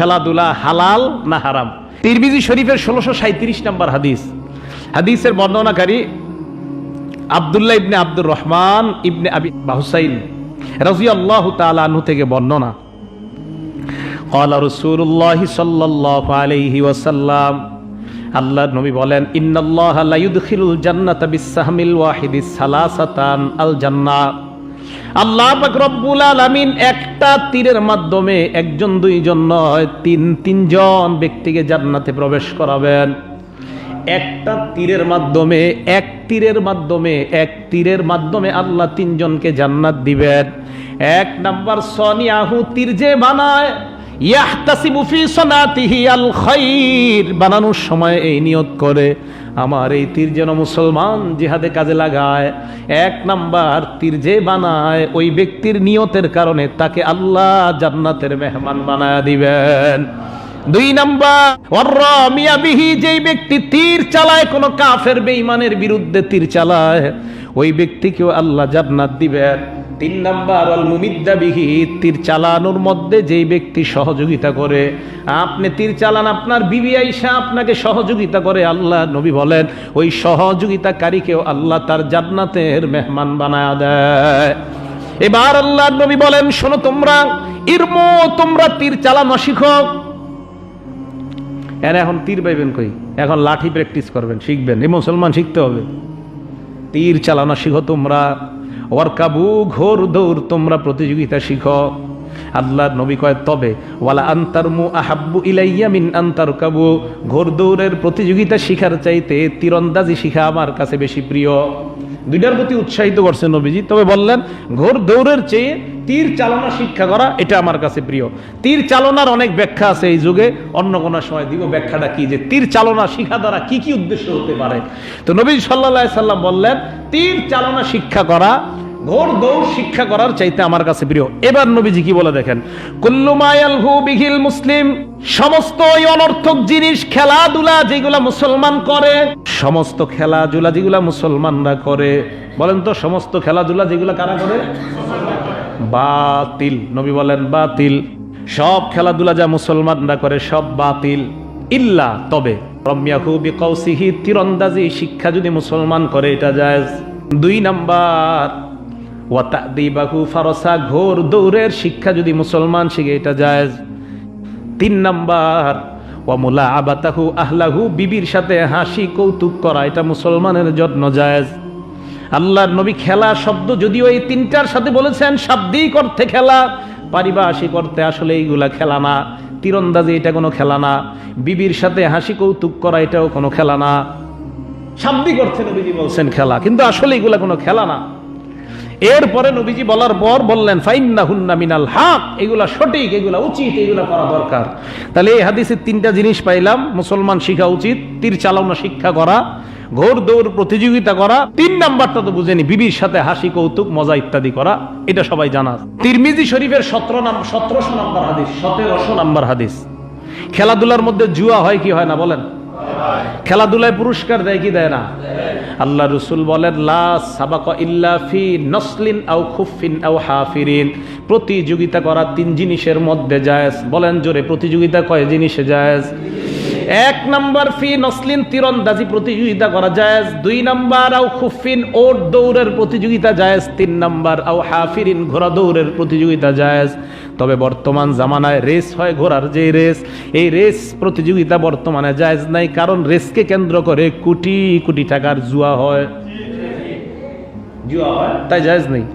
খেলাধুলা হালাল না হারাম তিরমিজি শরীফের ষোলোশো সাঁত্রিশ নম্বর হাদিস হাদিসের বর্ণনাকারী আবদুল্লাহ ইবনে আব্দুর রহমান ইবনে আবি হুসাইন রাজি আল্লাহ তালু থেকে বর্ণনা قال رسول الله صلى الله عليه وسلم আল্লাহ নবী বলেন ইন্নাল্লাহ লা ইউদখিলুল জান্নাতা বিসসাহমিল ওয়াহিদিস সালাসাতান আল জান্নাহ আল্লাহ রব্বুল আলামিন একটা তীরের মাধ্যমে একজন, দুইজন নয়, তিন, তিনজন ব্যক্তিকে জান্নাতে প্রবেশ করাবেন। একটা তীরের মাধ্যমে, এক তীরের মাধ্যমে, এক তীরের মাধ্যমে আল্লাহ তিনজনকে জান্নাত দিবেন। এক নাম্বার সনিয়াহু তীর যে বানায়, ইয়াহতাসিবু ফি সনাতিহি আল খাইর বানানোর সময় এই নিয়ত করে। আমার এই তীর যেন মুসলমান জিহাদে কাজে লাগায়। এক নাম্বার তীর যে বানায়, ওই ব্যক্তির নিয়তের কারণে তাকে আল্লাহ জান্নাতের মেহমান বানায় দিবেন। দুই নাম্বার ওয়াররামিয়া বিহি, যেই ব্যক্তি তীর চালায়, কোনো কাফের বেঈমানের বিরুদ্ধে তীর চালায়, ওই ব্যক্তিকেও আল্লাহ জান্নাত দিবেন। তিন নাম্বার অল মুমিদ্দা বিহি তীর চালানোর মধ্যে যেই ব্যক্তি সহযোগিতা করে, আপনি তীর চালান, আপনার বিবি আইসা আপনাকে সহযোগিতা করে, আল্লাহ নবী বলেন, ওই সহযোগিতাকারীকেও আল্লাহ তার জান্নাতের মেহমান বানায় দেয়। এবার আল্লাহ নবী বলেন, শোনো তোমরা, ইরমো, তোমরা তীর চালানো শিখো। এর এখন তীর পাইবেন কই? এখন লাঠি প্র্যাকটিস করবেন, শিখবেন। এই মুসলমান শিখতে হবে। তীর চালানো শিখো তোমরা। ওয়ারকাবু ঘোর দৌড় তোমরা প্রতিযোগিতা শিখো। আল্লাহর নবী কয়, তবে ওয়ালা আন্তারমু আহাব্বু ইলাইয়া মিন আন্তার কাবু। ঘোর দৌড়ের প্রতিযোগিতা শিখার চাইতে তীরন্দাজি শিখা আমার কাছে বেশি প্রিয়। দুইটার প্রতি উৎসাহিত করছে নবীজি, তবে বললেন, ঘোর দৌড়ের চেয়ে তীর চালনা শিক্ষা করা এটা আমার কাছে প্রিয়। তীর চালনার অনেক ব্যাখ্যা আছে এই যুগে, অন্য কোনো সময় দিব ব্যাখ্যাটা কি যে তীর চালনা শিখা দ্বারা কি কি উদ্দেশ্য হতে পারে? তো নবী সাল্লাহ সাল্লাম বললেন, তীর চালনা শিক্ষা করা ঘোর দৌড় শিক্ষা করার চাইতে আমার কাছে প্রিয়। এবার নবীজি কি বলে দেখেন? কুল্লুমায়াল হু মুসলিম, সমস্ত ওই অনর্থক জিনিস খেলাধুলা যেগুলা মুসলমান করে, সমস্ত খেলাধুলা যেগুলা মুসলমানরা করে। বলেন তো, সমস্ত খেলাধুলা যেগুলা কারা করে? বাতিল। নবী বলেন, বাতিল। সব খেলাধুলা যা মুসলমানরা করে, সব বাতিল। ইল্লা তবে। রম্যাহু বিকৌসিহি তীরন্দাজি শিক্ষা যদি মুসলমান করে, এটা যায় দুই নাম্বার ওয়াতাদিবাহু ফারসা, ঘোর দৌড়ের শিক্ষা যদি মুসলমান শিখে, এটা যায় তিন নাম্বার ওয়ামুলা আবাতাহু আহলাহু, বিবির সাথে হাসি, কৌতুক করা, এটা মুসলমানের জন্য জায়েজ। আল্লাহর নবী খেলা শব্দ যদিও এই তিনটার সাথে বলেছেন, শাব্দিক অর্থে খেলা, পারিভাষিক অর্থে আসলে এইগুলা খেলা না। তীরন্দাজি এটা কোনো খেলা না। বিবির সাথে হাসি, কৌতুক করা, এটাও কোনো খেলা না। শাব্দিক অর্থে নবীজি বলছেন খেলা, কিন্তু আসলে এগুলা কোনো খেলা না। এরপরে নবীজি বলার পর বললেন ফাইন্না হুন্না মিনাল হাক, এগুলা সঠিক, এগুলা উচিত, এগুলা করা দরকার। তাহলে এই হাদিসের তিনটা জিনিস পাইলাম, মুসলমান শিখা উচিত, তীর চালানো, শিক্ষা করা, ঘোর দৌড় প্রতিযোগিতা করা, তিন নাম্বারটা তো বুঝেনি, বিবির সাথে হাসি, কৌতুক, মজা ইত্যাদি করা, এটা সবাই জানা। তিরমিজি শরীফের সতেরো সতেরোশো নাম্বার হাদিস, সতেরোশো নাম্বার হাদিস। খেলাধুলার মধ্যে জুয়া হয় কি হয় না বলেন? খেলাধুলায় পুরস্কার দেয় কি দেয় না? আল্লাহ রসুল বলেন, লা সাবাক ইল্লাফি নসলিন আউ খুফিন আউ হাফিরিন। প্রতিযোগিতা করা তিন জিনিসের মধ্যে জায়েজ। বলেন জোরে, প্রতিযোগিতা কয় জিনিসে জায়েজ? এক নাম্বার ফি নসলিন তীরন্দাজি প্রতিযোগিতা করা জায়েজ। দুই নাম্বার আও খুফিন ওট দৌড়ের প্রতিযোগিতা জায়েজ। তিন নাম্বার আও হাফিরিন ঘোড়া দৌড়ের প্রতিযোগিতা জায়েজ। তবে বর্তমান জামানায় রেস হয় ঘোড়ার যে রেস এই রেস প্রতিযোগিতা বর্তমানে জায়েজ নাই কারণ রেসকে কেন্দ্র করে কোটি কোটি টাকার জুয়া হয়। জুয়া হয়? তাই জায়েজ নেই।